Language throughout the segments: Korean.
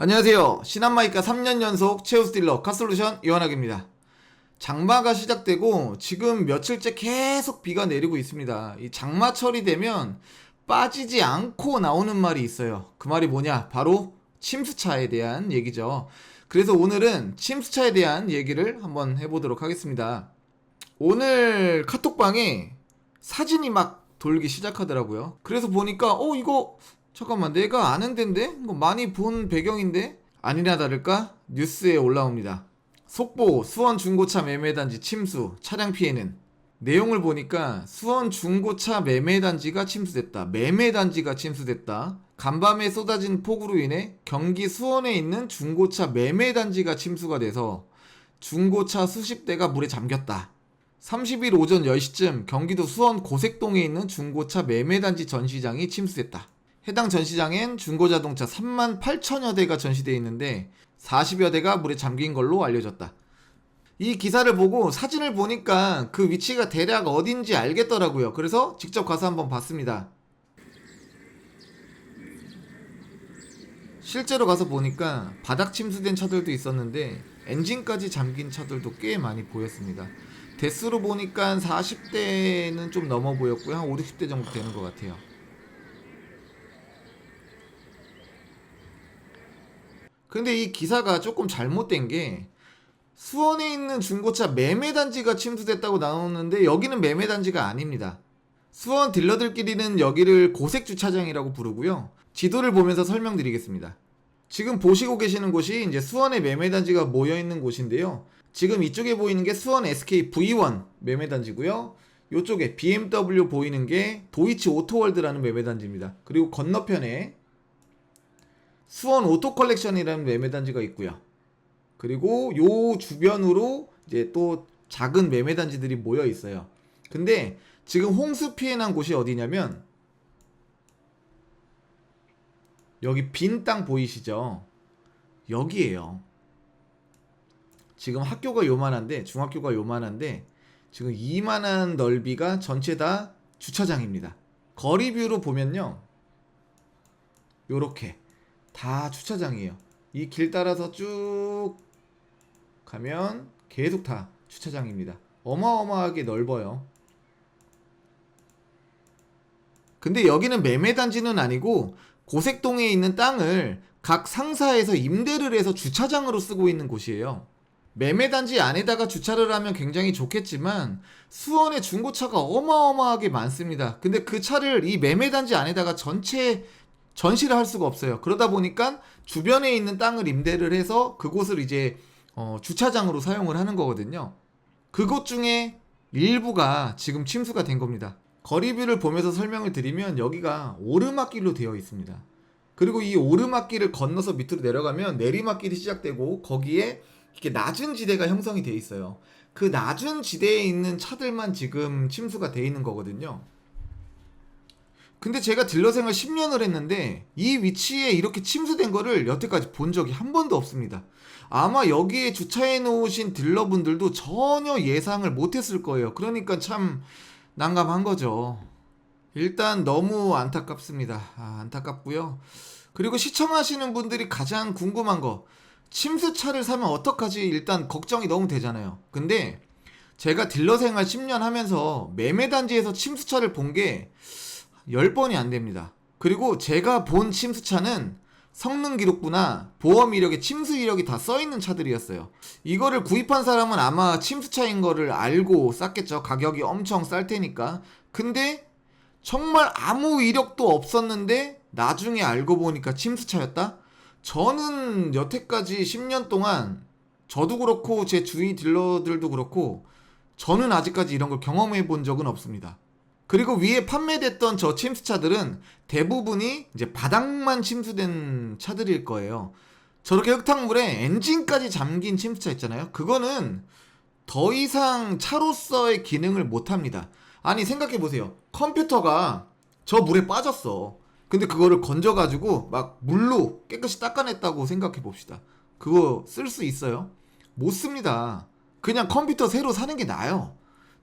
안녕하세요. 신한마이카 3년 연속 최우수 딜러 카솔루션 이완학입니다. 장마가 시작되고 지금 며칠째 계속 비가 내리고 있습니다. 이 장마철이 되면 빠지지 않고 나오는 말이 있어요. 그 말이 뭐냐? 바로 침수차에 대한 얘기죠. 그래서 오늘은 침수차에 대한 얘기를 한번 해보도록 하겠습니다. 오늘 카톡방에 사진이 막 돌기 시작하더라고요. 그래서 보니까 어 이거 잠깐만 내가 아는 데인데 많이 본 배경인데 아니나 다를까 뉴스에 올라옵니다. 속보 수원 중고차 매매단지 침수 차량 피해는 내용을 보니까 수원 중고차 매매단지가 침수됐다. 매매단지가 침수됐다. 간밤에 쏟아진 폭우로 인해 경기 수원에 있는 중고차 매매단지가 침수가 돼서 중고차 수십 대가 물에 잠겼다. 30일 오전 10시쯤 경기도 수원 고색동에 있는 중고차 매매단지 전시장이 침수됐다. 해당 전시장엔 중고자동차 3만 8천여 대가 전시되어 있는데 40여 대가 물에 잠긴 걸로 알려졌다. 이 기사를 보고 사진을 보니까 그 위치가 대략 어딘지 알겠더라고요. 그래서 직접 가서 한번 봤습니다. 실제로 가서 보니까 바닥 침수된 차들도 있었는데 엔진까지 잠긴 차들도 꽤 많이 보였습니다. 대수로 보니까 40대는 좀 넘어 보였고요. 한 5, 60대 정도 되는 것 같아요. 근데 이 기사가 조금 잘못된 게 수원에 있는 중고차 매매 단지가 침수됐다고 나오는데 여기는 매매 단지가 아닙니다. 수원 딜러들끼리는 여기를 고색 주차장이라고 부르고요. 지도를 보면서 설명드리겠습니다. 지금 보시고 계시는 곳이 이제 수원의 매매 단지가 모여 있는 곳인데요. 지금 이쪽에 보이는 게 수원 SK V1 매매 단지고요. 이쪽에 BMW 보이는 게 도이치 오토월드라는 매매 단지입니다. 그리고 건너편에 수원 오토 컬렉션이라는 매매 단지가 있고요. 그리고 요 주변으로 이제 또 작은 매매 단지들이 모여 있어요. 근데 지금 홍수 피해 난 곳이 어디냐면 여기 빈 땅 보이시죠? 여기에요. 지금 학교가 요만한데 중학교가 요만한데 지금 이만한 넓이가 전체 다 주차장입니다. 거리 뷰로 보면요. 요렇게 다 주차장이에요. 이 길 따라서 쭉 가면 계속 다 주차장입니다. 어마어마하게 넓어요. 근데 여기는 매매단지는 아니고 고색동에 있는 땅을 각 상사에서 임대를 해서 주차장으로 쓰고 있는 곳이에요. 매매단지 안에다가 주차를 하면 굉장히 좋겠지만 수원에 중고차가 어마어마하게 많습니다. 근데 그 차를 이 매매단지 안에다가 전체 전시를 할 수가 없어요. 그러다 보니까 주변에 있는 땅을 임대를 해서 그곳을 이제 어, 주차장으로 사용을 하는 거거든요. 그곳 중에 일부가 지금 침수가 된 겁니다. 거리뷰를 보면서 설명을 드리면 여기가 오르막길로 되어 있습니다. 그리고 이 오르막길을 건너서 밑으로 내려가면 내리막길이 시작되고 거기에 이렇게 낮은 지대가 형성이 되어 있어요. 그 낮은 지대에 있는 차들만 지금 침수가 되어 있는 거거든요. 근데 제가 딜러 생활 10년을 했는데 이 위치에 이렇게 침수된 거를 여태까지 본 적이 한 번도 없습니다. 아마 여기에 주차해 놓으신 딜러분들도 전혀 예상을 못 했을 거예요. 그러니까 참 난감한 거죠. 일단 너무 안타깝습니다. 아, 안타깝고요. 그리고 시청하시는 분들이 가장 궁금한 거 침수차를 사면 어떡하지? 일단 걱정이 너무 되잖아요. 근데 제가 딜러 생활 10년 하면서 매매단지에서 침수차를 본게 10번이 안 됩니다. 그리고 제가 본 침수차는 성능 기록부나 보험 이력에 침수 이력이 다 써 있는 차들이었어요. 이거를 구입한 사람은 아마 침수차인 거를 알고 쌌겠죠. 가격이 엄청 쌀 테니까. 근데 정말 아무 이력도 없었는데 나중에 알고 보니까 침수차였다? 저는 여태까지 10년 동안 저도 그렇고 제 주위 딜러들도 그렇고 저는 아직까지 이런 걸 경험해 본 적은 없습니다. 그리고 위에 판매됐던 저 침수 차들은 대부분이 이제 바닥만 침수된 차들일 거예요. 저렇게 흙탕물에 엔진까지 잠긴 침수차 있잖아요. 그거는 더 이상 차로서의 기능을 못 합니다. 아니 생각해 보세요. 컴퓨터가 저 물에 빠졌어. 근데 그거를 건져가지고 막 물로 깨끗이 닦아냈다고 생각해 봅시다. 그거 쓸 수 있어요? 못 씁니다. 그냥 컴퓨터 새로 사는 게 나아요.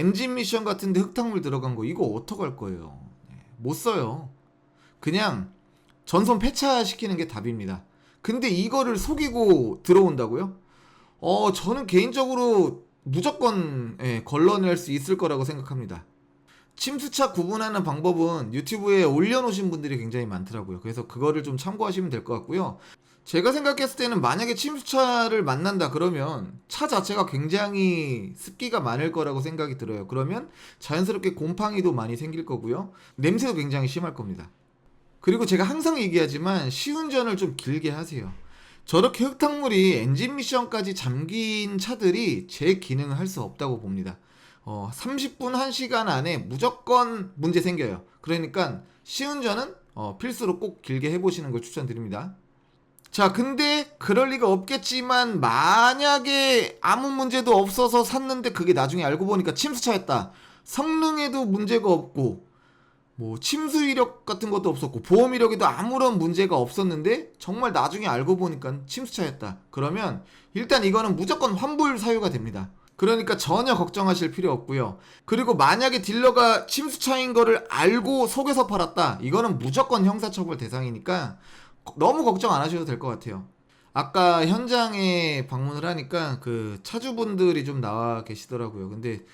엔진 미션 같은데 흙탕물 들어간 거 이거 어떡할 거예요. 네, 못 써요. 그냥 전선 폐차시키는 게 답입니다. 근데 이거를 속이고 들어온다고요? 어, 저는 개인적으로 무조건 예, 걸러낼 수 있을 거라고 생각합니다. 침수차 구분하는 방법은 유튜브에 올려놓으신 분들이 굉장히 많더라고요. 그래서 그거를 좀 참고하시면 될 것 같고요. 제가 생각했을 때는 만약에 침수차를 만난다 그러면 차 자체가 굉장히 습기가 많을 거라고 생각이 들어요. 그러면 자연스럽게 곰팡이도 많이 생길 거고요. 냄새도 굉장히 심할 겁니다. 그리고 제가 항상 얘기하지만 시운전을 좀 길게 하세요. 저렇게 흙탕물이 엔진 미션까지 잠긴 차들이 제 기능을 할 수 없다고 봅니다. 어, 30분 1시간 안에 무조건 문제 생겨요. 그러니까 시운전은 어, 필수로 꼭 길게 해보시는 걸 추천드립니다. 자, 근데 그럴 리가 없겠지만 만약에 아무 문제도 없어서 샀는데 그게 나중에 알고 보니까 침수차였다. 성능에도 문제가 없고 뭐 침수 이력 같은 것도 없었고 보험 이력에도 아무런 문제가 없었는데 정말 나중에 알고 보니까 침수차였다. 그러면 일단 이거는 무조건 환불 사유가 됩니다. 그러니까 전혀 걱정하실 필요 없고요. 그리고 만약에 딜러가 침수차인 거를 알고 속여서 팔았다. 이거는 무조건 형사처벌 대상이니까 너무 걱정 안 하셔도 될 것 같아요. 아까 현장에 방문을 하니까 그 차주분들이 좀 나와 계시더라고요. 근데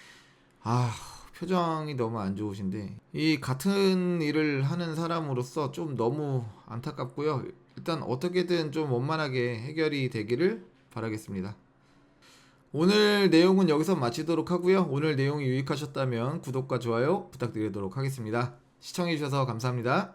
아 표정이 너무 안 좋으신데 이 같은 일을 하는 사람으로서 좀 너무 안타깝고요. 일단 어떻게든 좀 원만하게 해결이 되기를 바라겠습니다. 오늘 내용은 여기서 마치도록 하고요. 오늘 내용이 유익하셨다면 구독과 좋아요 부탁드리도록 하겠습니다. 시청해주셔서 감사합니다.